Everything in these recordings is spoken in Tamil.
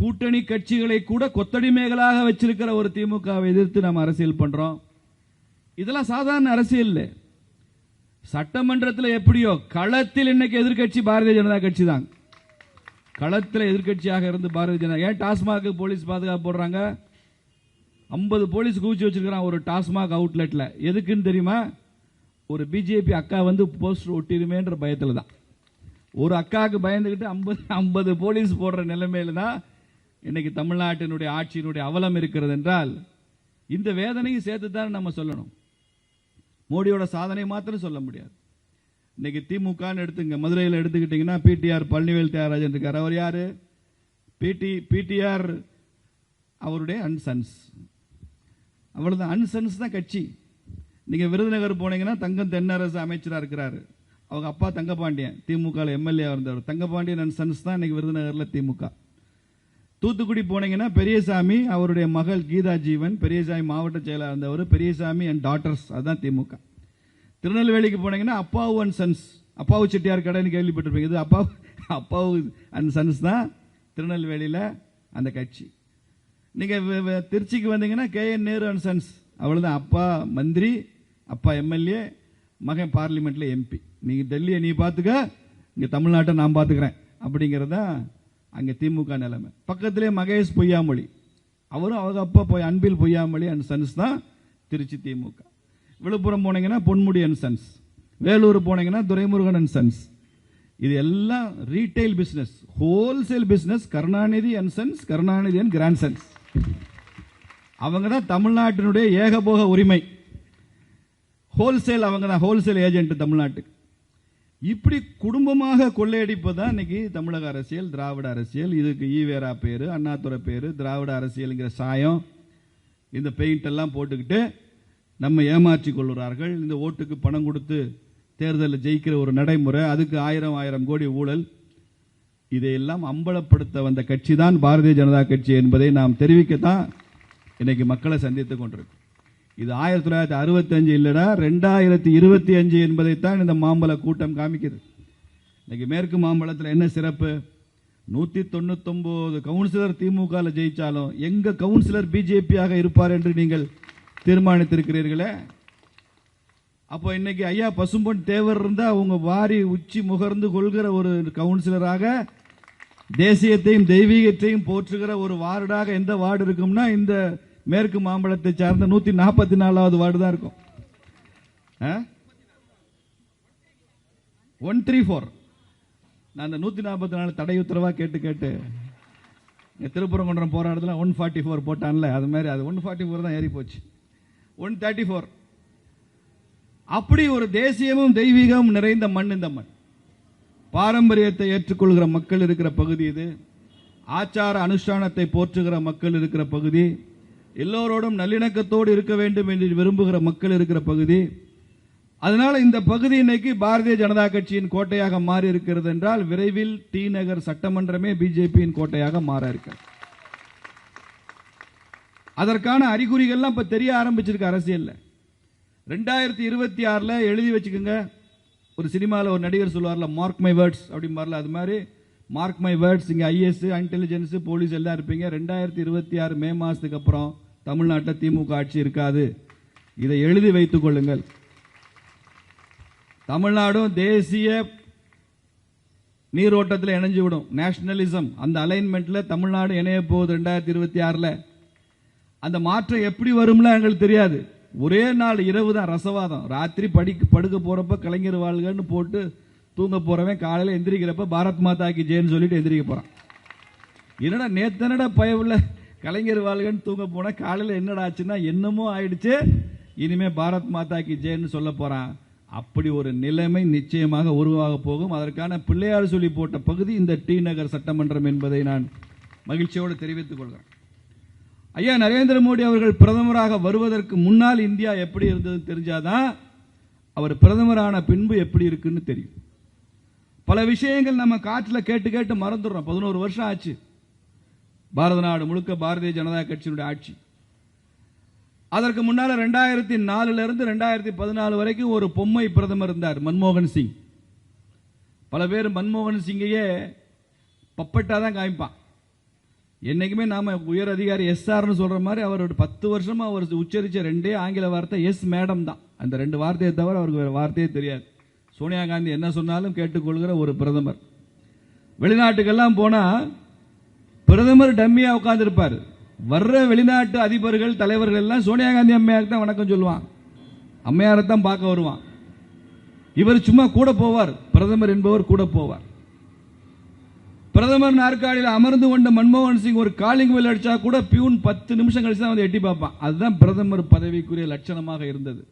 கூட்டணி கட்சிகளை கூட கொத்தடிமைகளாக வச்சிருக்கிற ஒரு திமுகவை எதிர்த்து நம்ம அரசியல் பண்றோம். இதெல்லாம் சாதாரண அரசியல். சட்டமன்றத்தில் எப்படியோ களத்தில் இன்னைக்கு எதிர்க்கட்சி பாரதிய ஜனதா கட்சி தான். களத்தில் எதிர்க்கட்சியாக இருந்து பாரதிய ஜனதா. ஏன் டாஸ்மாக் போலீஸ் பாதுகாப்பு போடுறாங்க? ஐம்பது போலீஸ் குவிச்சு வச்சிருக்கிறான் ஒரு டாஸ்மாக் அவுட்லெட்டில் எதுக்குன்னு தெரியுமா? ஒரு பிஜேபி அக்கா வந்து போஸ்டர் ஒட்டிடுமேன்ற பயத்தில் தான். ஒரு அக்காவுக்கு பயந்துக்கிட்டு ஐம்பது ஐம்பது போலீஸ் போடுற நிலைமையில தான் இன்னைக்கு தமிழ்நாட்டினுடைய ஆட்சியினுடைய அவலம் இருக்கிறது என்றால் இந்த வேதனையும் சேர்த்து தான் நம்ம சொல்லணும். மோடியோட சாதனை மாத்திரம் சொல்ல முடியாது. இன்னைக்கு திமுகன்னு எடுத்துங்க மதுரையில் எடுத்துக்கிட்டீங்கன்னா பிடிஆர் பழனிவேல் தியாகராஜன் இருக்கார். அவர் யார்? பிடி பிடிஆர் அவருடைய அன்சன்ஸ் அவ்வளவுதான். அன்சன்ஸ் தான் கட்சி. நீங்கள் விருதுநகர் போனீங்கன்னா தங்கம் தென்னரசு அமைச்சராக இருக்கிறார். அவங்க அப்பா தங்கபாண்டியன் திமுக எம்எல்ஏ இருந்தவர் தங்கபாண்டியன் அண்ட் சன்ஸ் தான் இன்னைக்கு விருதுநகரில் திமுக. தூத்துக்குடி போனீங்கன்னா பெரியசாமி அவருடைய மகள் கீதா ஜீவன் பெரியசாமி மாவட்ட செயலாளர் இருந்தவர் பெரியசாமி அண்ட் டாட்டர்ஸ் அதுதான் திமுக. திருநெல்வேலிக்கு போனீங்கன்னா அப்பாவு அண்ட் சன்ஸ் அப்பாவு செட்டியார் கடைன்னு கேள்விப்பட்டிருப்பீங்க. இது அப்பாவு அப்பாவு அண்ட் சன்ஸ் தான் திருநெல்வேலியில் அந்த கட்சி. நீங்கள் திருச்சிக்கு வந்தீங்கன்னா K N Nehru and sons அவ்வளவுதான் அப்பா மந்திரி அப்பா எம்எல்ஏ மகன் பார்லிமெண்ட்டில் எம்பி. நீங்கள் டெல்லியை நீ பார்த்துக்க இங்கே தமிழ்நாட்டை நான் பார்த்துக்கிறேன் அப்படிங்கிறதான் அங்கே திமுக நிலைமை. பக்கத்திலே மகேஷ் பொய்யாமொழி. அவரும் அவங்க அப்பா போய் அன்பில் பொய்யாமொழி அண்ட் சன்ஸ் தான் திருச்சி திமுக. விழுப்புரம் போனீங்கன்னா பொன்முடி அண்ட் சன்ஸ் வேலூர் போனீங்கன்னா துரைமுருகன் அண்ட் சன்ஸ் இது எல்லாம் retail business wholesale business Karunanidhi and sons Karunanidhi and grand sons அவங்க தான் தமிழ்நாட்டினுடைய ஏகபோக உரிமை. ஹோல்சேல் அவங்க தான் ஹோல்சேல் ஏஜென்ட் தமிழ்நாட்டுக்கு. இப்படி குடும்பமாக கொள்ளையடிப்பதா? தான் இன்னைக்கு தமிழக அரசியல் திராவிட அரசியல். இதுக்கு ஈவேரா பேர் அண்ணாதுரை பேர் திராவிட அரசியலுங்கிற சாயம் இந்த பெயிண்ட் எல்லாம் போட்டுக்கிட்டு நம்ம ஏமாற்றி கொள்கிறார்கள் இந்த ஓட்டுக்கு பணம் கொடுத்து தேர்தலில் ஜெயிக்கிற ஒரு நடைமுறை அதுக்கு ஆயிரம் ஆயிரம் கோடி ஊழல். இதையெல்லாம் அம்பலப்படுத்த வந்த கட்சி தான் பாரதிய ஜனதா கட்சி என்பதை நாம் தெரிவிக்கத்தான் இன்னைக்கு மக்களை சந்தித்து கொண்டிருக்கோம். இது ஆயிரத்தி தொள்ளாயிரத்தி அறுபத்தஞ்சு இல்லடா ரெண்டாயிரத்தி இருபத்தி அஞ்சு என்பதைத்தான் இந்த மாம்பழ கூட்டம் காமிக்குது. இன்னைக்கு மேற்கு மாம்பழத்தில் என்ன சிறப்பு? நூற்றி தொண்ணூத்தொம்போது கவுன்சிலர் திமுகவில் ஜெயித்தாலும் எங்கள் கவுன்சிலர் பிஜேபியாக இருப்பார் என்று நீங்கள் தீர்மானித்திருக்கிறீர்களே? அப்போ இன்னைக்கு ஐயா பசும்பொன் தேவர் இருந்தால் அவங்க வாரி உச்சி முகர்ந்து கொள்கிற ஒரு கவுன்சிலராக தேசியத்தையும் தெய்வீகத்தையும் போற்றுகிற ஒரு வார்டாக எந்த வார்டு இருக்கும்னா இந்த மேற்கு மாம்பழத்தை சார்ந்த நூத்தி நாற்பத்தி நாலாவது வார்டு தான் இருக்கும். One three four. நான் அந்த நூத்தி நாற்பத்தி நாலு தடை உத்தரவா கேட்டு கேட்டு இங்க திருப்பரங்குன்றம் போராட்டத்தில் ஒன் ஃபார்ட்டி ஃபோர் போட்டான்ல அது மாதிரி அது ஒன் ஃபார்ட்டி ஃபோர் தான் ஏறி போச்சு. One thirty four. அப்படி ஒரு தேசியமும் தெய்வீகமும் நிறைந்த மண் இந்த மண். பாரம்பரியத்தை ஏற்றுக்கொள்கிற மக்கள் இருக்கிற பகுதி இது. ஆச்சார அனுஷ்டானத்தை போற்றுகிற மக்கள் இருக்கிற பகுதி. எல்லோரோடும் நல்லிணக்கத்தோடு இருக்க வேண்டும் என்று விரும்புகிற மக்கள் இருக்கிற பகுதி. அதனால் இந்த பகுதி இன்னைக்கு பாரதிய ஜனதா கட்சியின் கோட்டையாக மாறி இருக்கிறது என்றால் விரைவில் டி நகர் சட்டமன்றமே பிஜேபியின் கோட்டையாக மாற இருக்கிறது. அதற்கான அறிகுறிகள்லாம் இப்ப தெரிய ஆரம்பிச்சிருக்கு அரசியலில். ரெண்டாயிரத்தி இருபத்தி ஆறுல எழுதி வச்சுக்கோங்க ஒரு சினிமாவில் ஒரு நடிகர் சொல்லுவார்ல மார்க் மை வேர்ட்ஸ் அப்படிம்பார்ல அது மாதிரி மார்க் மை வேர்ட்ஸ் இங்கே ஐஎஸ் இன்டெலிஜென்ஸு போலீஸ் எல்லாம் இருப்பீங்க. ரெண்டாயிரத்தி இருபத்தி ஆறு மே மாதத்துக்கு அப்புறம் தமிழ்நாட்டில் திமுக ஆட்சி இருக்காது. இதை எழுதி வைத்துக் கொள்ளுங்கள். தமிழ்நாடும் தேசிய நீரோட்டத்தில் இணைஞ்சு விடும். நேஷனலிசம் அந்த அலைன்மெண்ட்டில் தமிழ்நாடு இணைய போகுது ரெண்டாயிரத்தி இருபத்தி ஆறில். அந்த மாற்றம் எப்படி வரும்ல எங்களுக்கு தெரியாது. ஒரே நாள் இரவு தான் ரசவாதம். ராத்திரி படிக்க படுக்க போகிறப்ப கலைஞர் வாழ்கன்னு போட்டு தூங்க போறவன் காலையில் எந்திரிக்கிறப்ப பாரத் மாதா கி ஜெயன்னு சொல்லிட்டு எந்திரிக்க போறான். என்னடா நேத்தனடா பயவுள்ள கலைஞர் வாழ்கன்னு தூங்க போனா காலையில் என்னடா ஆச்சுன்னா என்னமோ ஆயிடுச்சு. இனிமே பாரத் மாதா கி ஜெயன்னு சொல்ல போறான். அப்படி ஒரு நிலைமை நிச்சயமாக உருவாக போகும். அதற்கான பிள்ளையார் சொல்லி போட்ட பகுதி இந்த டி நகர் சட்டமன்றம் என்பதை நான் மகிழ்ச்சியோடு தெரிவித்துக் கொள்கிறேன். ஐயா நரேந்திர மோடி அவர்கள் பிரதமராக வருவதற்கு முன்னால் இந்தியா எப்படி இருந்ததுன்னு தெரிஞ்சாதான் அவர் பிரதமரான பின்பு எப்படி இருக்குன்னு தெரியும். பல விஷயங்கள் நம்ம காற்றில் கேட்டு கேட்டு மறந்துடுறோம். பதினோரு வருஷம் ஆச்சு. பாரத நாடு முழுக்க பாரதிய ஜனதா கட்சியினுடைய ஆட்சி. அதற்கு முன்னால ரெண்டாயிரத்தி நாலுலேருந்து ரெண்டாயிரத்தி பதினாலு வரைக்கும் ஒரு பொம்மை பிரதமர் இருந்தார் மன்மோகன் சிங். பல பேர் மன்மோகன் சிங்கையே பப்பட்டாக தான் காமிப்பான். என்னைக்குமே நாம் உயர் அதிகாரி எஸ்ஆர்னு சொல்கிற மாதிரி அவர் ஒரு பத்து வருஷமாக அவர் உச்சரித்த ரெண்டே ஆங்கில வார்த்தை எஸ் மேடம் தான். அந்த ரெண்டு வார்த்தையை தவிர அவருக்கு வேறு வார்த்தையே தெரியாது. சோனியா காந்தி என்ன சொன்னாலும் கேட்டுக்கொள்கிற ஒரு பிரதமர். வெளிநாட்டுக்கெல்லாம் போனால் பிரதமர் டம்மியாக உட்காந்துருப்பார் வர்ற வெளிநாட்டு அதிபர்கள் தலைவர்கள் எல்லாம் சோனியா காந்தி அம்மையாருக்கு தான் வணக்கம் சொல்லுவான். அம்மையாரை தான் பார்க்க வருவான். இவர் சும்மா கூட போவார். பிரதமர் என்பவர் கூட போவார். பிரதமர் நாற்காலியில் அமர்ந்து கொண்ட மன்மோகன் சிங் ஒரு காலிங் பெல் அடிச்சா கூட பியூன் பத்து நிமிஷம் கழிச்சு தான் வந்து எட்டி பார்ப்பான். அதுதான் பிரதமர் பதவிக்குரிய லட்சணமாக இருந்தது.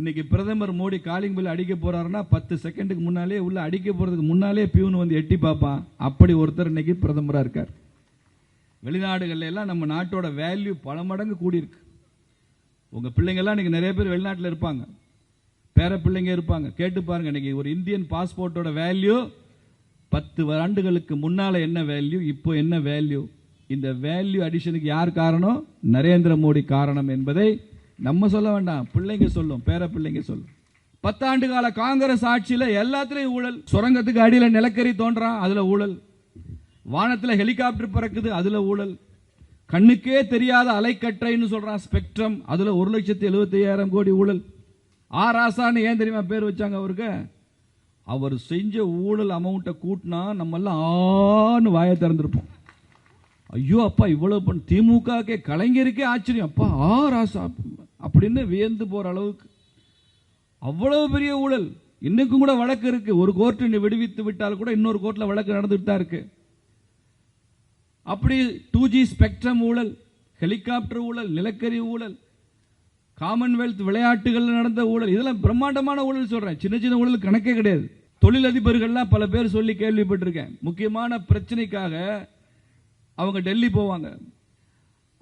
இன்னைக்கு பிரதமர் மோடி காலிங் பில் அடிக்க போறாருன்னா பத்து செகண்டுக்கு முன்னாலே உள்ள அடிக்க போறதுக்கு முன்னாலே பியூன் வந்து எட்டி பார்ப்பான். அப்படி ஒருத்தர் இன்னைக்கு பிரதமராக இருக்கார். வெளிநாடுகள்ல எல்லாம் நம்ம நாட்டோட வேல்யூ பல மடங்கு கூடியிருக்கு. உங்க பிள்ளைங்க எல்லாம் இன்னைக்கு நிறைய பேர் வெளிநாட்டில் இருப்பாங்க. பேர பிள்ளைங்க இருப்பாங்க. கேட்டு பாருங்க இன்னைக்கு ஒரு இந்தியன் பாஸ்போர்ட்டோட வேல்யூ பத்து ஆண்டுகளுக்கு முன்னால என்ன வேல்யூ இப்போ என்ன வேல்யூ இந்த வேல்யூ அடிஷனுக்கு யார் காரணம்? நரேந்திர மோடி காரணம் என்பதை நம்ம சொல்ல வேண்டாம். பிள்ளைங்க சொல்லும் பேர பிள்ளைங்க சொல்லும். பத்தாண்டு கால காங்கிரஸ் ஆட்சியில் எல்லாத்துலேயும் ஊழல். சுரங்கத்துக்கு அடியில் நிலக்கரி தோன்றான் அதில் ஊழல். வானத்தில் ஹெலிகாப்டர் பறக்குது அதில் ஊழல். கண்ணுக்கே தெரியாத அலைக்கற்றைன்னு சொல்கிறான் ஸ்பெக்ட்ரம். அதில் ஒரு லட்சத்தி எழுபத்தையாயிரம் கோடி ஊழல். ஆர் ஆசான்னு ஏன் தெரியுமா பேர் வச்சாங்க அவருக்கு? அவர் செஞ்ச ஊழல் அமௌண்ட்டை கூட்டினா நம்ம எல்லாம் ஆன்னு வாயை திறந்திருப்போம். ஐயோ அப்பா இவ்வளோ பண்ண திமுகக்கே கலைஞருக்கே ஆச்சரியம். அப்பா ஆ ராசா. அப்படின்னு வியந்து போற அளவுக்கு அவ்வளவு பெரிய ஊழல். இன்னைக்கும் கூட வழக்கு இருக்கு. ஒரு கோர்ட் விடுவித்து விட்டால் கூட இன்னொரு கோர்ட்ல வழக்கு நடந்துட்டு தான் இருக்கு. அப்படி டூ ஜி ஸ்பெக்ட்ரம் ஊழல் ஹெலிகாப்டர் ஊழல் நிலக்கரி ஊழல் காமன்வெல்த் விளையாட்டுகள் நடந்த ஊழல் இதெல்லாம் பிரம்மாண்டமான ஊழல் சொல்றேன். சின்ன சின்ன ஊழல் கணக்கே கிடையாது. தொழிலதிபர்கள்லாம் பல பேர் சொல்லி கேள்விப்பட்டிருக்கேன். முக்கியமான பிரச்சனைக்காக அவங்க டெல்லி போவாங்க.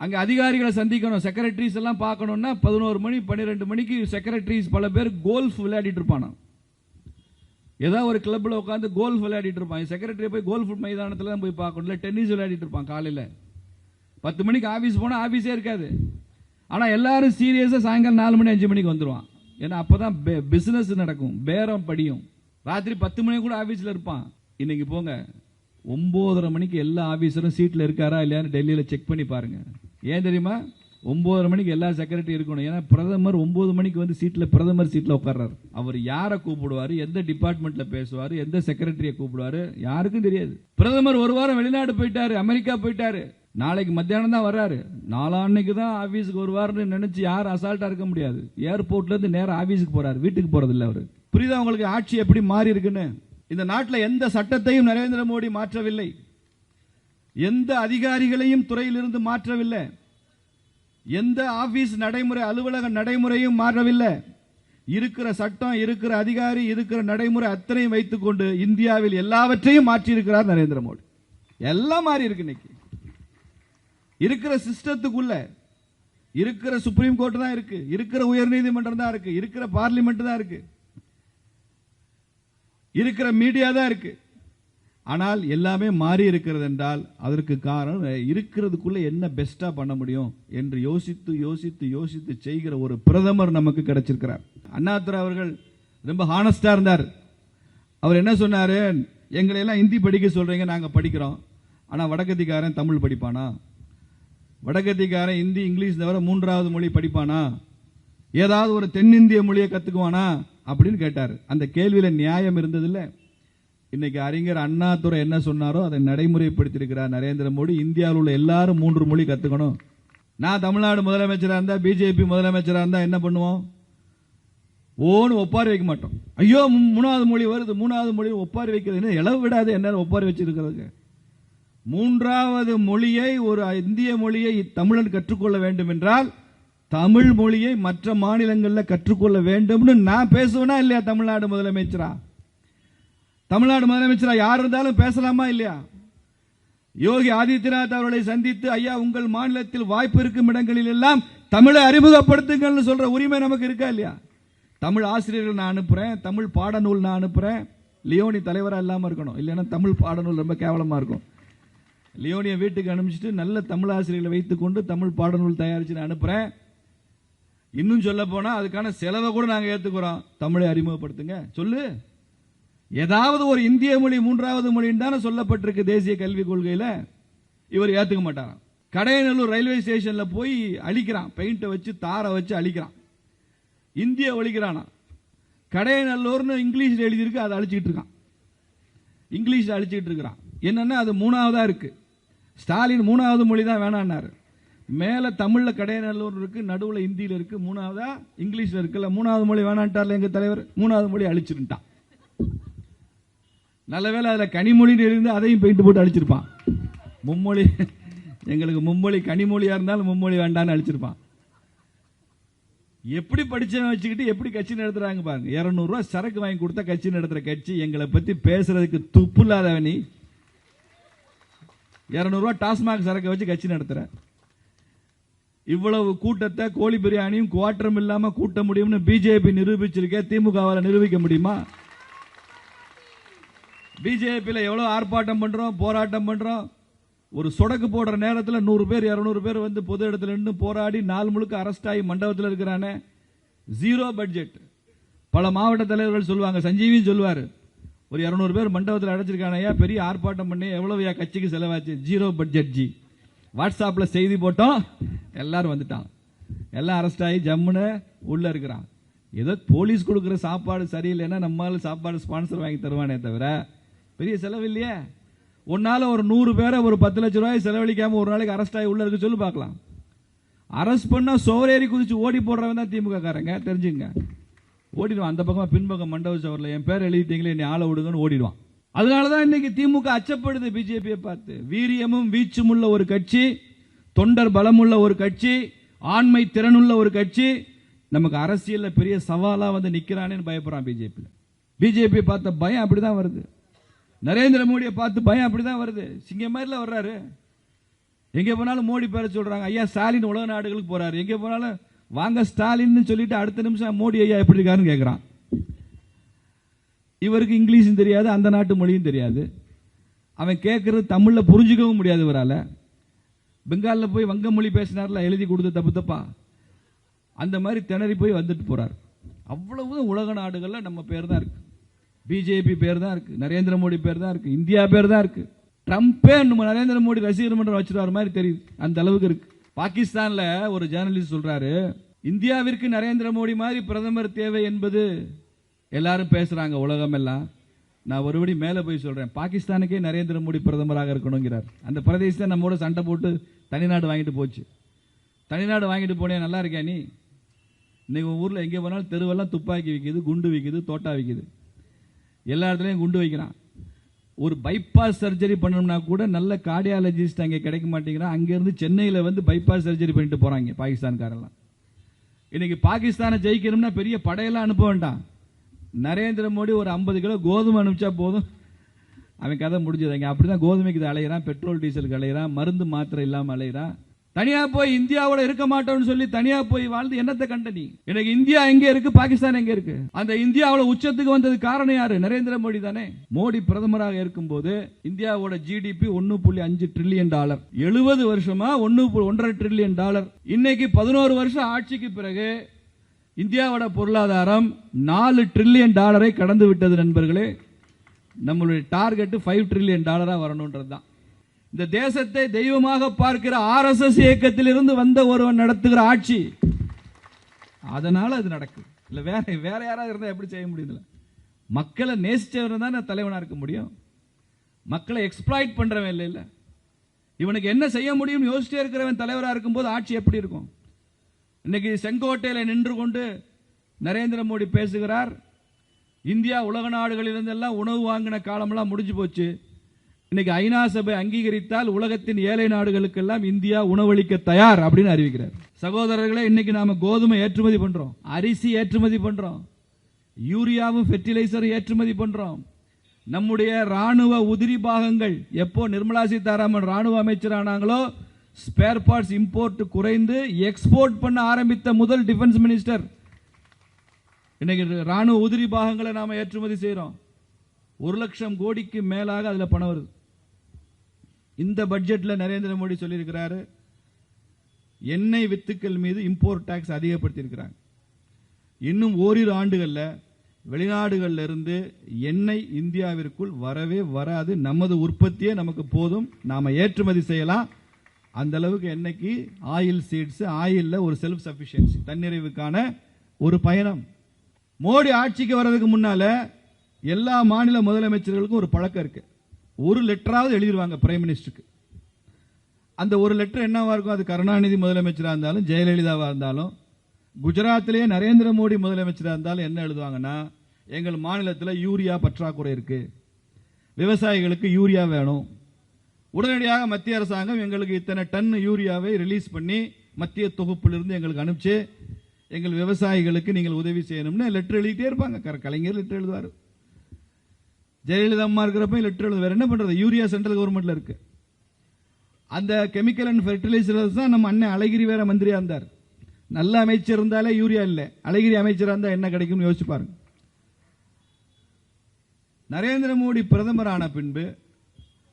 அங்க அதிகாரிகளை சந்திக்கணும். செக்ரட்டரிஸ் எல்லாம் பார்க்கணும்னா பதினோரு மணி பன்னிரெண்டு மணிக்கு செக்ரட்டரிஸ் பல பேர் கோல்ஃப் விளையாடிட்டு இருப்பானா? ஏதோ ஒரு கிளப்ல உட்காந்து கோல்ஃப் விளையாடிட்டு இருப்பான். செக்ரட்டரியை போய் கோல்ஃப் மைதானத்தில் தான் போய் பார்க்கணும். இல்லை டென்னிஸ் விளையாடிட்டு இருப்பான் காலையில். பத்து மணிக்கு ஆஃபீஸ் போனால் ஆஃபீஸே இருக்காது. ஆனால் எல்லாரும் சீரியஸாக சாயங்காலம் நாலு மணி அஞ்சு மணிக்கு வந்துடுவான் ஏன்னா அப்பதான் பிஸ்னஸ் நடக்கும். பேரம் படியும். ராத்திரி பத்து மணி கூட ஆஃபீஸில் இருப்பான். இன்னைக்கு போங்க. ஒம்போதரை மணிக்கு எல்லா ஆஃபீஸரும் சீட்டில் இருக்காரா இல்லையான்னு டெல்லியில் செக் பண்ணி பாருங்கள் ஏன் தெரியுமா? ஒன்பதரை மணிக்கு எல்லா செக்ரட்டரி இருக்கணும். ஏன்னா பிரதமர் ஒம்பது மணிக்கு வந்து சீட்டில் பிரதமர் சீட்டில் உட்கார்றாரு. அவர் யாரை கூப்பிடுவாரு? எந்த டிபார்ட்மெண்ட்டில் பேசுவார்? எந்த செக்ரட்டரியை கூப்பிடுவாரு? யாருக்கும் தெரியாது. பிரதமர் ஒரு வாரம் வெளிநாடு போயிட்டாரு அமெரிக்கா போயிட்டாரு. நாளைக்கு மத்தியானம் தான் வர்றாரு. நாளான்னைக்கு தான் ஆஃபீஸுக்கு வருவாருன்னு நினச்சி யாரும் அசால்ட்டாக இருக்க முடியாது. ஏர்போர்ட்லேருந்து நேராக ஆஃபீஸுக்கு போகிறாரு வீட்டுக்கு போகிறதில்ல அவர். புரியுதா உங்களுக்கு? ஆட்சி எப்படி மாறி இருக்குன்னு? இந்த நாட்டில் எந்த சட்டத்தையும் நரேந்திர மோடி மாற்றவில்லை. எந்த அதிகாரிகளையும் துறையிலிருந்து மாற்றவில்லை. எந்த ஆபீஸ் நடைமுறை அலுவலக நடைமுறையும் மாறவில்லை. இருக்கிற சட்டம் இருக்கிற அதிகாரி இருக்கிற நடைமுறை அத்தனையும் வைத்துக்கொண்டு இந்தியாவில் எல்லாவற்றையும் மாற்றி இருக்கிறார் நரேந்திர மோடி. எல்லாம் மாறி இருக்கு இன்னைக்கு. இருக்கிற சிஸ்டத்துக்குள்ள இருக்கிற சுப்ரீம் கோர்ட் தான் இருக்கு. இருக்கிற உயர்நீதிமன்றம் தான் இருக்கு. இருக்கிற பார்லிமெண்ட் தான் இருக்கு. இருக்கிற மீடியா தான் இருக்கு. ஆனால் எல்லாமே மாறி இருக்கிறது என்றால் அதற்கு காரணம் இருக்கிறதுக்குள்ள என்ன பெஸ்டா பண்ண முடியும் என்று யோசித்து யோசித்து யோசித்து செய்கிற ஒரு பிரதமர் நமக்கு கிடைச்சிருக்கிறார். அண்ணாதுரை அவர்கள் ரொம்ப ஹானஸ்டா இருந்தார். அவர் என்ன சொன்னாரு? எங்களை எல்லாம் ஹிந்தி படிக்க சொல்றீங்க நாங்க படிக்கிறோம். ஆனா வடக்கத்திக்காரன் தமிழ் படிப்பானா? வடக்கத்திக்காரன் ஹிந்தி இங்கிலீஷ் தவிர மூன்றாவது மொழி படிப்பானா? ஏதாவது ஒரு தென்னிந்திய மொழியை கத்துக்குவானா? அப்படின்னு கேட்டார். அந்த கேள்வியில நியாயம் இருந்ததில்ல. இன்னைக்கு அறிஞர் அண்ணாதுரை என்ன சொன்னாரோ அதை நடைமுறைப்படுத்தியிருக்கிறார் நரேந்திர மோடி. இந்தியாவில் உள்ள எல்லாரும் மூன்று மொழி கத்துக்கணும். நான் தமிழ்நாடு முதலமைச்சராக இருந்தா பிஜேபி முதலமைச்சராக இருந்தா என்ன பண்ணுவோம்? ஓன்னு ஒப்பாரி வைக்க மாட்டோம். ஐயோ மூணாவது மொழி வருது மூணாவது மொழி ஒப்பாரி வைக்கிறது. என்ன இளவு விடாது என்ன ஒப்பாரி வச்சிருக்கிறதுக்கு. மூன்றாவது மொழியை ஒரு இந்திய மொழியை தமிழன் கற்றுக்கொள்ள வேண்டும் என்றால் தமிழ் மொழியை மற்ற மாநிலங்களில் கற்றுக்கொள்ள வேண்டும்னு நான் பேசுவேனா இல்லையா தமிழ்நாடு முதலமைச்சரா? தமிழ்நாடு முதலமைச்சரா யார் இருந்தாலும் பேசலாமா இல்லையா? யோகி ஆதித்யநாத் அவர்களை சந்தித்து ஐயா உங்கள் மாநிலத்தில் வாய்ப்பு இருக்கும் இடங்களில் எல்லாம் தமிழை அறிமுகப்படுத்துங்கள்னு சொல்ற உரிமை நமக்கு இருக்கா இல்லையா? தமிழ் ஆசிரியர்கள் நான் அனுப்புறேன் தமிழ் பாடநூல் நான் அனுப்புறேன். லியோனி தலைவராக இல்லாமல் இருக்கணும். இல்லைன்னா தமிழ் பாடநூல் ரொம்ப கேவலமாக இருக்கும். லியோனியை வீட்டுக்கு அனுப்பிச்சிட்டு நல்ல தமிழ் ஆசிரியர்களை வைத்துக்கொண்டு தமிழ் பாடநூல் தயாரித்து நான் அனுப்புகிறேன் இன்னும் சொல்ல போனால் அதுக்கான செலவை கூட நாங்கள் ஏற்றுக்கிறோம் தமிழை அறிமுகப்படுத்துங்க. சொல்லு. ஏதாவது ஒரு இந்திய மொழி மூன்றாவது மொழின்னு தானே சொல்லப்பட்டிருக்கு தேசிய கல்விக் கொள்கையில. இவர் ஏத்துக்க மாட்டாராம். கடையநல்லூர் ரயில்வே ஸ்டேஷன்ல போய் அழிக்கிறான். பெயிண்டை வச்சு தாரை வச்சு அழிக்கிறான். இந்திய ஒழிக்கிறானா? கடையநல்லூர்னு இங்கிலீஷில் எழுதியிருக்கு அதை அழிச்சிக்கிட்டு இருக்கான். இங்கிலீஷில் அழிச்சிக்கிட்டு இருக்கிறான். என்னன்னா அது மூணாவதா இருக்கு. ஸ்டாலின் மூணாவது மொழி தான் வேணான்னாரு. மேலே தமிழில் கடையநல்லூர் இருக்கு நடுவில் இந்தியில் இருக்கு மூணாவதா இங்கிலீஷில் இருக்குல்ல மூணாவது மொழி வேணான்ட்டார்ல எங்கள் தலைவர்? மூணாவது மொழி அழிச்சிருந்தான். நல்ல வேளை அதில் கனிமொழின்னு இருந்து அதையும் பெயிண்ட் போட்டு அழிச்சிருப்பான். மும்மொழி எங்களுக்கு மும்மொழி கனிமொழியாக இருந்தாலும் மும்மொழி வேண்டாம்னு அழிச்சிருப்பான். எப்படி படித்தவன் வச்சுக்கிட்டு எப்படி கட்சி நடத்துகிறாங்க பாருங்க. இரநூறுவா சரக்கு வாங்கி கொடுத்தா கட்சி நடத்துகிற கட்சி எங்களை பற்றி பேசுறதுக்கு துப்பு இல்லாதவனி இரநூறுவா டாஸ்மாக் சரக்கை வச்சு கட்சி நடத்துகிற இவ்வளவு கூட்டத்தை கோழி பிரியாணியும் குவாட்டரும் இல்லாமல் கூட்ட முடியும்னு பிஜேபி நிரூபிச்சிருக்க திமுகவால் நிரூபிக்க முடியுமா? பிஜேபியில் எவ்வளோ ஆர்ப்பாட்டம் பண்ணுறோம் போராட்டம் பண்ணுறோம் ஒரு சொடக்கு போடுற நேரத்தில் நூறு பேர் இரநூறு பேர் வந்து பொது இடத்துல நின்று போராடி நாள் முழுக்க அரெஸ்ட் ஆகி மண்டபத்தில் இருக்கிறானே. ஜீரோ பட்ஜெட் பல மாவட்ட தலைவர்கள் சொல்லுவாங்க சஞ்சீவியும் சொல்லுவார். ஒரு இரநூறு பேர் மண்டபத்தில் அடைச்சிருக்கானையா பெரிய ஆர்ப்பாட்டம் பண்ணி எவ்வளவு கட்சிக்கு செலவாச்சு? ஜீரோ பட்ஜெட் ஜி. வாட்ஸ்அப்பில் செய்தி போட்டோம் எல்லாரும் வந்துட்டான். எல்லாம் அரெஸ்ட் ஆகி ஜம்முன்னு உள்ளே இருக்கிறான். ஏதோ போலீஸ் கொடுக்குற சாப்பாடு சரியில்லைன்னா நம்மளால் சாப்பாடு ஸ்பான்சர் வாங்கி தருவானே தவிர பெரிய செலவு இல்லையே? உன்னால ஒரு நூறு பேரை ஒரு பத்து லட்ச ரூபாய் செலவழிக்காம ஒரு நாளைக்கு அரெஸ்ட் ஆகி உள்ள இருக்கு சொல்லி பார்க்கலாம். அரெஸ்ட் பண்ணா சோரேறி குதிச்சு ஓடி போடுறவன் தான் திமுக காரங்க தெரிஞ்சுங்க. ஓடிடுவான். அந்த பக்கமா பின்பக்கம் மண்டப சவரில் என் பேர் எழுதிட்டீங்களே என்னை ஆள விடுங்கன்னு ஓடிடுவான். அதனாலதான் இன்னைக்கு திமுக அச்சப்படுது பிஜேபியை பார்த்து. வீரியமும் வீச்சும் உள்ள ஒரு கட்சி தொண்டர் பலமுள்ள ஒரு கட்சி ஆண்மை திறனுள்ள ஒரு கட்சி நமக்கு அரசியலில் பெரிய சவாலாக வந்து நிற்கிறானேன்னு பயப்படுறான் பிஜேபியில். பிஜேபி பார்த்த பயம் அப்படிதான் வருது. நரேந்திர மோடியை பார்த்து பயம் அப்படிதான் வருது. சிங்கம் மாதிரில வர்றாரு. எங்கே போனாலும் மோடி பேர சொல்கிறாங்க ஐயா ஸ்டாலின் உலக நாடுகளுக்கு போகிறாரு எங்கே போனாலும் வாங்க ஸ்டாலின்னு சொல்லிட்டு அடுத்த நிமிஷம் மோடி ஐயா எப்படி இருக்காருன்னு கேட்குறான் இவருக்கு இங்கிலீஷும் தெரியாது அந்த நாட்டு மொழியும் தெரியாது. அவன் கேட்குறது தமிழில் புரிஞ்சுக்கவும் முடியாது இவரால். பெங்காலில் போய் வங்க மொழி பேசினார்ல எழுதி கொடுத்து தப்பு தப்பா? அந்த மாதிரி திணறி போய் வந்துட்டு போகிறார் அவ்வளவு உலக நாடுகளில் நம்ம பேர் தான் இருக்குது பிஜேபி பேர் தான் இருக்கு நரேந்திர மோடி பேர் தான் இருக்கு இந்தியா பேர் தான் இருக்கு. ட்ரம்ப்பே நம்ம நரேந்திர மோடி ரசிகர் மன்றம் வச்சுட்டு மாதிரி தெரியுது அந்த அளவுக்கு இருக்கு. பாகிஸ்தான்ல ஒரு ஜேர்னலிஸ்ட் சொல்றாரு இந்தியாவிற்கு நரேந்திர மோடி மாதிரி பிரதமர் தேவை என்பது எல்லாரும் பேசுறாங்க உலகம் எல்லாம் நான் ஒருபடி மேலே போய் சொல்றேன் பாகிஸ்தானுக்கே நரேந்திர மோடி பிரதமராக இருக்கணுங்கிறார். அந்த பிரதேசத்தை நம்மோட சண்டை போட்டு தனிநாடு வாங்கிட்டு போச்சு. தனிநாடு வாங்கிட்டு போனே நல்லா இருக்கியா நீ? இன்னைக்கு ஊரில் எங்கே போனாலும் தெருவெல்லாம் துப்பாக்கி விற்கிது குண்டு விற்கிது தோட்டா விற்கிது எல்லா இடத்துலையும் குண்டு வைக்கிறான். ஒரு பைபாஸ் சர்ஜரி பண்ணணும்னா கூட நல்ல கார்டியாலஜிஸ்ட் அங்கே கிடைக்க மாட்டேங்கிறான் அங்கேருந்து சென்னையில் வந்து பைபாஸ் சர்ஜரி பண்ணிட்டு போகிறாங்க பாகிஸ்தான்காரெல்லாம். இன்றைக்கி பாகிஸ்தானை ஜெயிக்கணும்னா பெரிய படையெல்லாம் அனுப்ப வேண்டாம். நரேந்திர மோடி ஒரு ஐம்பது கிலோ கோதுமை அனுப்பிச்சா போதும். அவன் கதை அப்படி தான் கோதுமைக்கு அலையிறான் பெட்ரோல் டீசலுக்கு அலையிறான் மருந்து மாத்திரை இல்லாமல் அலையிறான். தனியா போய் இந்தியாவோட இருக்க மாட்டோம்னு சொல்லி தனியா போய் வாழ்ந்து என்னத்தை கண்ட நீ? எனக்கு இந்தியா எங்க இருக்கு? பாகிஸ்தான் எங்க இருக்கு? அந்த இந்தியாவோட உச்சத்துக்கு வந்தது காரணம் யாரு? நரேந்திர மோடி தானே. மோடி பிரதமராக இருக்கும்போது இந்தியாவோட ஜிடிபி ஒன்னு புள்ளி அஞ்சு ட்ரில்லியன் டாலர் எழுபது வருஷமா ஒன்னு ஒன்றரை ட்ரில்லியன் டாலர் இன்னைக்கு பதினோரு வருஷம் ஆட்சிக்கு பிறகு இந்தியாவோட பொருளாதாரம் நாலு ட்ரில்லியன் டாலரை கடந்து விட்டது நண்பர்களே. நம்மளுடைய டார்கெட் ஃபைவ் ட்ரில்லியன் டாலராக வரணுன்றது தான் இந்த தேசத்தை தெய்வமாக பார்க்கிற ஆர்எஸ்எஸ் இயக்கத்திலிருந்து வந்த ஒருவன் நடத்துகிற ஆட்சி. அதனால அது நடக்குது. இல்லை வேற வேற யாராவது இருந்தால் எப்படி செய்ய முடியுதுல மக்களை நேசிச்சவன் தானே தலைவனாக இருக்க முடியும். மக்களை எக்ஸ்ப்ளாய்ட் பண்ணுறவன் இல்லை இல்லை. இவனுக்கு என்ன செய்ய முடியும்னு யோசிச்சே இருக்கிறவன் தலைவராக இருக்கும்போது ஆட்சி எப்படி இருக்கும்? இன்னைக்கு செங்கோட்டையில் நின்று கொண்டு நரேந்திர மோடி பேசுகிறார். இந்தியா உலக நாடுகளிலிருந்தெல்லாம் உணவு வாங்கின காலமெல்லாம் முடிஞ்சு போச்சு. இன்னைக்கு ஐநா சபை அங்கீகரித்தால் உலகத்தின் ஏழை நாடுகளுக்கெல்லாம் இந்தியா உணவளிக்க தயார் அப்படின்னு அறிவிக்கிறார். சகோதரர்களே இன்னைக்கு நாம கோதுமை ஏற்றுமதி பண்றோம் அரிசி ஏற்றுமதி பண்றோம் யூரியாவும் ஃபெர்டிலைசரும் ஏற்றுமதி பண்றோம். நம்முடைய ராணுவ உதிரி பாகங்கள் எப்போ நிர்மலா சீதாராமன் ராணுவ அமைச்சரானாங்களோ ஸ்பேர் பார்ட்ஸ் இம்போர்ட் குறைந்து எக்ஸ்போர்ட் பண்ண ஆரம்பித்த முதல் டிஃபென்ஸ் மினிஸ்டர் இன்னைக்கு ராணுவ உதிரி பாகங்களை நாம ஏற்றுமதி செய்கிறோம் ஒரு லட்சம் கோடிக்கு மேலாக அதில் பணம் வருது. இந்த பட்ஜெட்ல நரேந்திர மோடி சொல்லியிருக்கிறாரு எண்ணெய் வித்துக்கள் மீது இம்போர்ட் டாக்ஸ் அதிகப்படுத்தி இருக்கிறாங்க இன்னும் ஓரிரு ஆண்டுகளில் வெளிநாடுகளில் இருந்து எண்ணெய் இந்தியாவிற்குள் வரவே வராது. நமது உற்பத்தியே நமக்கு போதும். நாம் ஏற்றுமதி செய்யலாம். அந்த அளவுக்கு எண்ணெய்க்கு ஆயில் சீட்ஸ் ஆயிலில் ஒரு செல்ஃப் சஃபிஷியன்சி தன்னிறைவுக்கான ஒரு பயணம். மோடி ஆட்சிக்கு வர்றதுக்கு முன்னால எல்லா மாநில முதலமைச்சர்களுக்கும் ஒரு பழக்கம் இருக்குது ஒரு லெட்டராவது எழுதிடுவாங்க பிரைம் மினிஸ்டருக்கு அந்த ஒரு லெட்டர் என்னவா இருக்கும்? அது கருணாநிதி முதலமைச்சராக இருந்தாலும் ஜெயலலிதாவாக இருந்தாலும் குஜராத்திலேயே நரேந்திர மோடி முதலமைச்சராக இருந்தாலும் என்ன எழுதுவாங்கன்னா எங்கள் மாநிலத்தில் யூரியா பற்றாக்குறை இருக்கு. விவசாயிகளுக்கு யூரியா வேணும். உடனடியாக மத்திய அரசாங்கம் எங்களுக்கு இத்தனை டன் யூரியாவை ரிலீஸ் பண்ணி மத்திய தொகுப்பிலிருந்து எங்களுக்கு அனுப்பிச்சு எங்கள் விவசாயிகளுக்கு நீங்கள் உதவி செய்யணும்னு லெட்டர் எழுதிட்டே இருப்பாங்க. கலைஞர் லெட்டர் எழுதுவார். ஜெயலலிதா அம்மா இருக்கிறப்ப லெட்டர் எழுது வேற என்ன பண்றது? யூரியா சென்ட்ரல் கவர்மெண்ட்ல இருக்கு. அந்த கெமிக்கல் அண்ட் ஃபெர்டிலைசர்ஸ் தான் நம்ம அண்ணன் அழகிரி வேற மந்திரியா இருந்தார். நல்ல அமைச்சர் இருந்தாலே யூரியா இல்லை. அழகிரி அமைச்சராக இருந்தால் என்ன கிடைக்கும்னு யோசிச்சு பாருங்க. நரேந்திர மோடி பிரதமர் ஆன பின்பு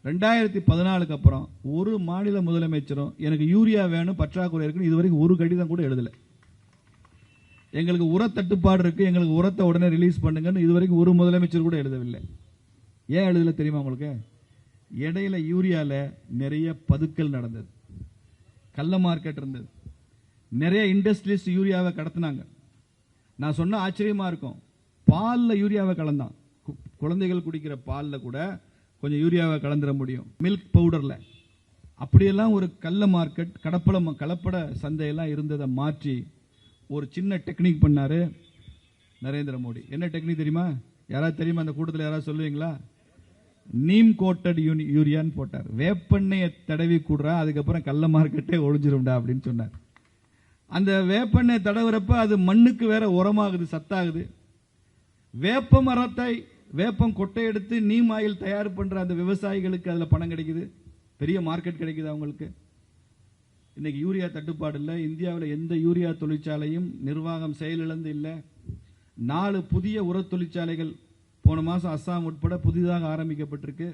ரெண்டாயிரத்தி பதினாலுக்கு அப்புறம் ஒரு மாநில முதலமைச்சரும் எனக்கு யூரியா வேணும் பற்றாக்குறை இருக்குன்னு இதுவரைக்கும் ஒரு கடிதம் கூட எழுதலை. எங்களுக்கு உரத்தட்டுப்பாடு தட்டுப்பாடு எங்களுக்கு உரத்தை உடனே ரிலீஸ் பண்ணுங்கன்னு இதுவரைக்கும் ஒரு முதலமைச்சர் கூட எழுதவில்லை. ஏன் எழுதல தெரியுமா உங்களுக்கு? இடையில யூரியாவில் நிறைய பதுக்கல் நடந்தது. கள்ள மார்க்கெட் இருந்தது. நிறைய இண்டஸ்ட்ரீஸ் யூரியாவை கடத்தினாங்க. நான் சொன்ன ஆச்சரியமாக இருக்கும். பாலில் யூரியாவை கலந்தான். குழந்தைகள் குடிக்கிற பாலில் கூட கொஞ்சம் யூரியாவை கலந்துட முடியும். மில்க் பவுடரில் அப்படியெல்லாம் ஒரு கள்ள மார்க்கெட் கடப்பட ம- கலப்பட சந்தையெல்லாம் இருந்ததை மாற்றி ஒரு சின்ன டெக்னிக் பண்ணார் நரேந்திர மோடி. என்ன டெக்னிக் தெரியுமா? யாராவது தெரியுமா? அந்த கூட்டத்தில் யாராவது சொல்லுவீங்களா? நீம் கோட்டட் யூனி யூரியான்னு போட்டார். வேப்பெண்ணெயை தடவி கூடுறா அதுக்கப்புறம் கள்ள மார்க்கெட்டே ஒழிஞ்சிரும்டா அப்படின்னு சொன்னார். அந்த வேப்பெண்ணெய் தடவுறப்ப அது மண்ணுக்கு வேற உரமாகுது சத்தாகுது. வேப்ப மரத்தை வேப்பம் கொட்டை எடுத்து நீம் ஆயில் தயார் பண்ணுற அந்த விவசாயிகளுக்கு அதில் பணம் கிடைக்குது. பெரிய மார்க்கெட் கிடைக்குது அவங்களுக்கு. இன்னைக்கு யூரியா தட்டுப்பாடு இல்லை. இந்தியாவில் எந்த யூரியா தொழிற்சாலையும் நிர்வாகம் செயலிழந்து இல்லை. நாலு புதிய உர தொழிற்சாலைகள் போன மாதம் அஸ்ஸாம் உட்பட புதிதாக ஆரம்பிக்கப்பட்டிருக்கு.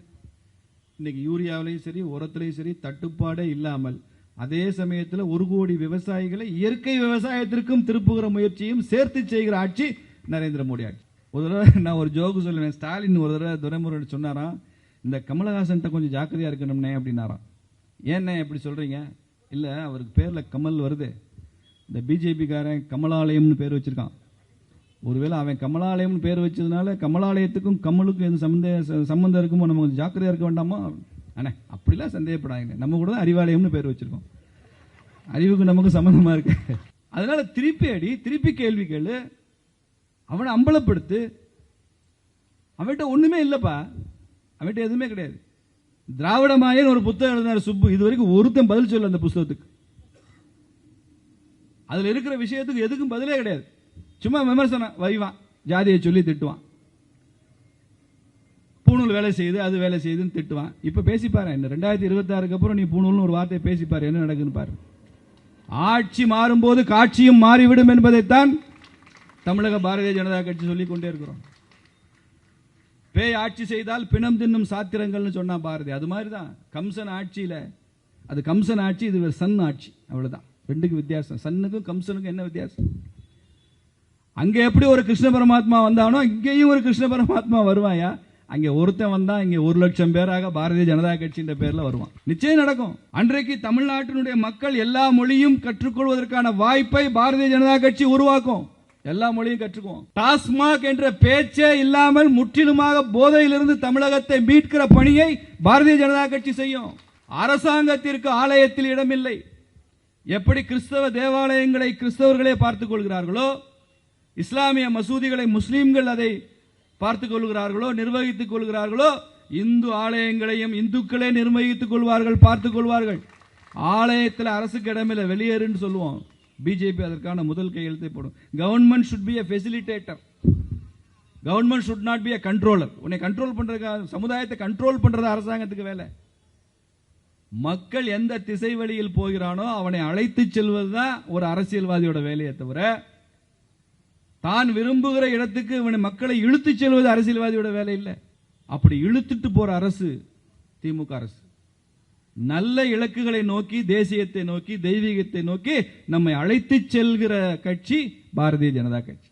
இன்னைக்கு யூரியாவிலையும் சரி உரத்துலையும் சரி தட்டுப்பாடே இல்லாமல். அதே சமயத்தில் ஒரு கோடி விவசாயிகளை இயற்கை விவசாயத்திற்கும் திருப்புகிற முயற்சியும் சேர்த்து செய்கிற ஆட்சி நரேந்திர மோடி ஆட்சி. ஒரு தடவை நான் ஒரு ஜோக்கு சொல்லுவேன். ஸ்டாலின் ஒரு தடவை துரைமுருகன் சொன்னாராம் இந்த கமலஹாசன்கிட்ட கொஞ்சம் ஜாக்கிரதையாக இருக்கணும்னே அப்படின்னாராம். ஏண்ணே எப்படி சொல்கிறீங்க இல்லை அவருக்கு பேரில் கமல் வருது. இந்த பிஜேபிக்காரன் கமலாலயம்னு பேர் வச்சுருக்கான். ஒருவேளை அவன் கமலாலயம்னு பேர் வச்சதுனால கமலாலயத்துக்கும் கமலுக்கும் எந்த சம்பந்த சம்பந்தம் இருக்குமோ நம்ம கொஞ்சம் ஜாக்கிரதையா இருக்க வேண்டாமா? அண்ணே அப்படிலாம் சந்தேகப்படாதீங்க. நம்ம கூட தான் அறிவாலயம்னு பேர் வச்சிருக்கோம். அறிவுக்கு நமக்கு சம்பந்தமா இருக்கு. அதனால திருப்பி அடி திருப்பி கேள்வி கேளு. அவனை அம்பலப்படுத்து. அவன்கிட்ட ஒண்ணுமே இல்லப்பா. அவன்கிட்ட எதுவுமே கிடையாது. திராவிட மாயன் ஒரு புத்தகம் எழுதினார் சுப்பு. இது வரைக்கும் ஒருத்தன் பதில் சொல்ல அந்த புஸ்தகத்துக்கு. அதுல இருக்கிற விஷயத்துக்கு எதுக்கும் பதிலே கிடையாது. சும்மா விமர்சனம் வைவான். ஜாதியை சொல்லி திட்டுவான். பூணூல் வேலை செய்யுது அது வேலை செய்யுதுன்னு திட்டுவான். இப்ப பேசிப்பாரு என்ன ரெண்டாயிரத்தி இருபத்தாறுக்கு அப்புறம் நீ பூணூல்னு ஒரு வார்த்தையை பேசிப்பாரு என்ன நடக்குன்னு பாரு. ஆட்சி மாறும்போது காட்சியும் மாறிவிடும் என்பதைத்தான் தமிழக பாரதிய ஜனதா கட்சி சொல்லிக் கொண்டே இருக்கிறோம். பேய் ஆட்சி செய்தால் பிணம் தின்னும் சாத்திரங்கள்னு சொன்னா பாரதி அது மாதிரி தான் கம்சன் ஆட்சியில அது கம்சன் ஆட்சி இது சன் ஆட்சி அவ்வளவுதான். ரெண்டுக்கும் வித்தியாசம். சன்னுக்கும் கம்சனுக்கும் என்ன வித்தியாசம்? அங்க எப்படி ஒரு கிருஷ்ண பரமாத்மா வந்தானோ இங்கேயும் ஒரு கிருஷ்ண பரமாத்மா வருவாயா? அங்க ஒருத்தன் வந்தா இங்க ஒரு லட்சம் பேராக பாரதிய ஜனதா கட்சின்ற பேர்ல வருவான். நிச்சயம் நடக்கும். அன்றைக்கு தமிழ்நாட்டினுடைய மக்கள் எல்லா மொழியும் கற்றுக்கொள்வதற்கான வாய்ப்பை பாரதிய ஜனதா கட்சி உருவாக்கும். எல்லா மொழியும் கற்றுக்குவோம். டாஸ்மாக் என்ற பேச்சே இல்லாமல் முற்றிலுமாக போதையிலிருந்து தமிழகத்தை மீட்கிற பணியை பாரதிய ஜனதா கட்சி செய்யும். அரசாங்கத்திற்கு ஆலயத்தில் இடமில்லை. எப்படி கிறிஸ்தவ தேவாலயங்களை கிறிஸ்தவர்களே பார்த்துக் கொள்கிறார்களோ இஸ்லாமிய மசூதிகளை முஸ்லீம்கள் அதை பார்த்துக் கொள்கிறார்களோ நிர்வகித்துக் கொள்கிறார்களோ இந்து ஆலயங்களையும் இந்துக்களே நிர்வகித்துக் கொள்வார்கள் பார்த்துக் கொள்வார்கள். ஆலயத்தில் அரசுக்கு இடமில்லை வெளியேறுன்னு சொல்லுவோம். பிஜேபி அதற்கான முதல் கையெழுத்தை போடும். Government should be a facilitator. Government should not be a controller உன்னை கண்ட்ரோல் பண்றதுக்காக சமுதாயத்தை கண்ட்ரோல் பண்ணுறது அரசாங்கத்துக்கு வேலை. மக்கள் எந்த திசை வழியில் போகிறானோ அவனை அழைத்து செல்வதுதான் ஒரு அரசியல்வாதியோட வேலையை தவிர தான் விரும்புகிற இடத்துக்கு இவனை மக்களை இழுத்துச் செல்வது அரசியல்வாதியோட வேலை இல்லை அப்படி இழுத்துட்டு போற அரசு திமுக அரசு. நல்ல இலக்குகளை நோக்கி தேசியத்தை நோக்கி தெய்வீகத்தை நோக்கி நம்மை அழைத்துச் செல்கிற கட்சி பாரதிய ஜனதா கட்சி.